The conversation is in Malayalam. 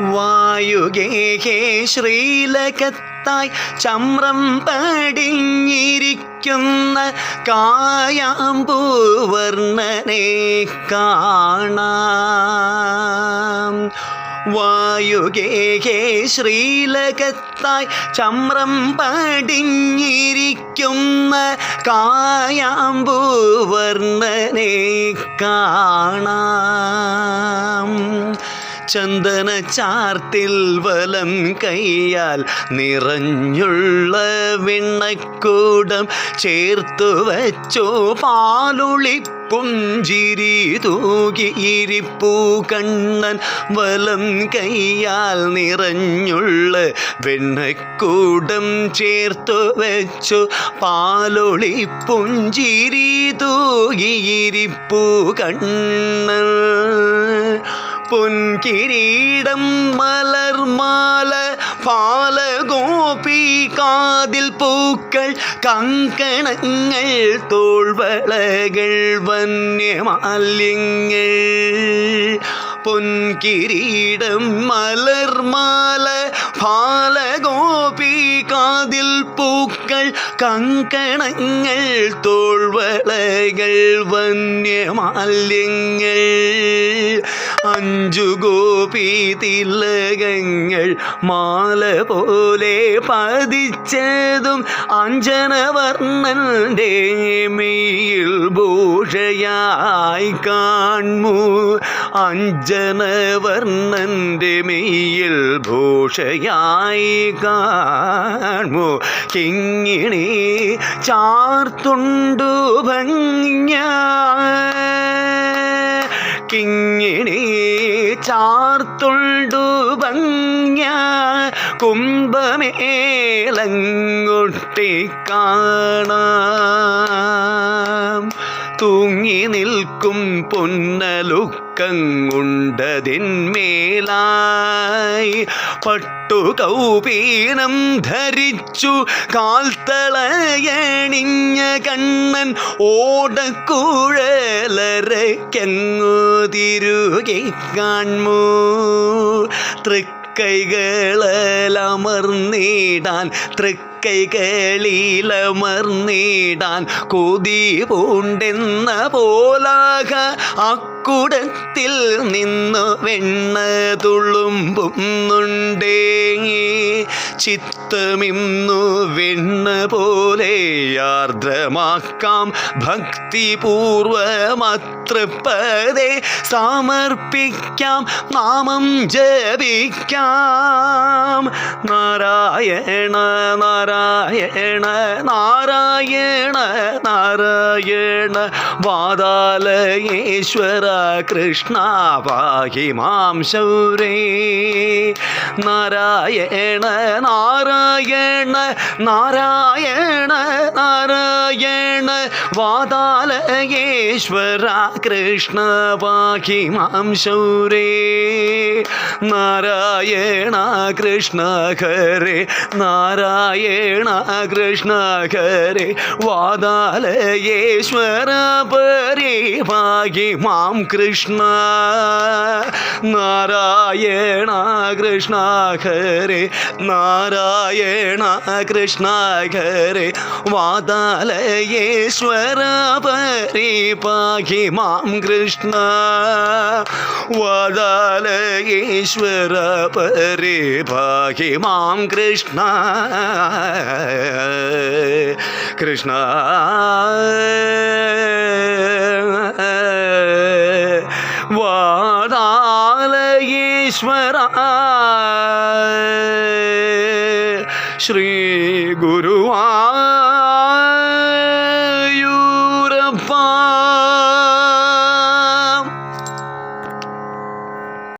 വായുഗേഹേ ശ്രീലകത്തായി ചമ്രം പടിഞ്ഞിരിക്കുന്ന കായാമ്പൂവർണനെ കാണാം. വായുകേഹേ ശ്രീലകത്തായി ചമ്രം പടിഞ്ഞിരിക്കുന്ന കായാമ്പൂവർണനെ കാണാം. ചന്ദന ചാർത്തിൽ വലം കൈയാൽ നിറഞ്ഞുള്ള വെണ്ണക്കൂടം ചേർത്തു വച്ചോ. പാലുളി പുഞ്ചിരി തൂകിയിരിപ്പൂ കണ്ണൻ വലം കൈയാൽ നിറഞ്ഞുള്ള വെണ്ണക്കൂടം ചേർത്തു വെച്ചു. പാലൊളി പുഞ്ചിരി തൂകിയിരിപ്പൂ കണ്ണൻ. பொன் கிரீடம் மலர் மால பால கோபி காதில் பூக்கள் கங்கணங்கள் தோல்வளகள் வன்னியமால்யங்கள் பொன் கிரீடம் மலர் மால பால கோபி காதில் பூக்கள் கங்கணங்கள் தோல்வளைகள் வன்னியமால்யங்கள் അഞ്ചു ഗോപി തിലകങ്ങൾ മാല പോലെ പതിച്ചതും അഞ്ജനവർണന്റെ മെയിൽ ഭൂഷയായി കാൺമു അഞ്ജനവർണന്റെ മെയിൽ ഭൂഷയായി കാൺമു കിങ്ങിണി ചാർത്തുണ്ടു ഭംഗ കിങ്ങിണി ചാർത്തുണ്ടു ഭംഗ്യ കുംഭമേളങ്ങൊട്ടി തൂങ്ങി നിൽക്കും പൊന്നലുക്കങ്ങുണ്ടതിന്മേലായി പട്ടുകൗപീനം ധരിച്ചു കാൽത്തളയണിഞ്ഞ കണ്ണൻ ഓടക്കുഴലരയ്ക്കങ്ങു തിരുകി കാൺമൂ തൃക്കൈകളമർന്നിടാൻ തൃക്കൈകളിലമർന്നിടാൻ കൊതി പൂണ്ടെന്ന പോലാക അക്കുടത്തിൽ നിന്നു വെണ്ണ തുളുമ്പുന്നുണ്ടേ ചിത്തമിന്നു വെണ്ണ പോലെ ആർദ്രമാക്കാം. ഭക്തിപൂർവമതൃപ്പതേ സമർപ്പിക്കാം. നാമം ജപിക്കാം. നാരായണ നാരായണ നാരായണ നാരായണ വാതാലയേശ്വര കൃഷ്ണ പാഹി മാം ശൗരേ. നാരായണ നാരായണ നാരായണ നാരായണ വാതാലയേശ്വര കൃഷ്ണ പാഹി മാം ശൗരേ നാരായണ കൃഷ്ണ ഹരേ നാരായണ കൃഷ്ണ ഹരേ വാതാലയേശ്വര പരേ ഭാഗ്യ മാം കൃഷ്ണ നാരായണ കൃഷ്ണ ഹരേ നാരായണ കൃഷ്ണ ഹരേ ഭാഗ്യ മാം കൃഷ്ണ. വാതാലയേശ്വര പരി പാഹി മാം കൃഷ്ണ. കൃഷ്ണ. വാതാലയേശ്വര ശ്രീ ഗുരുവാ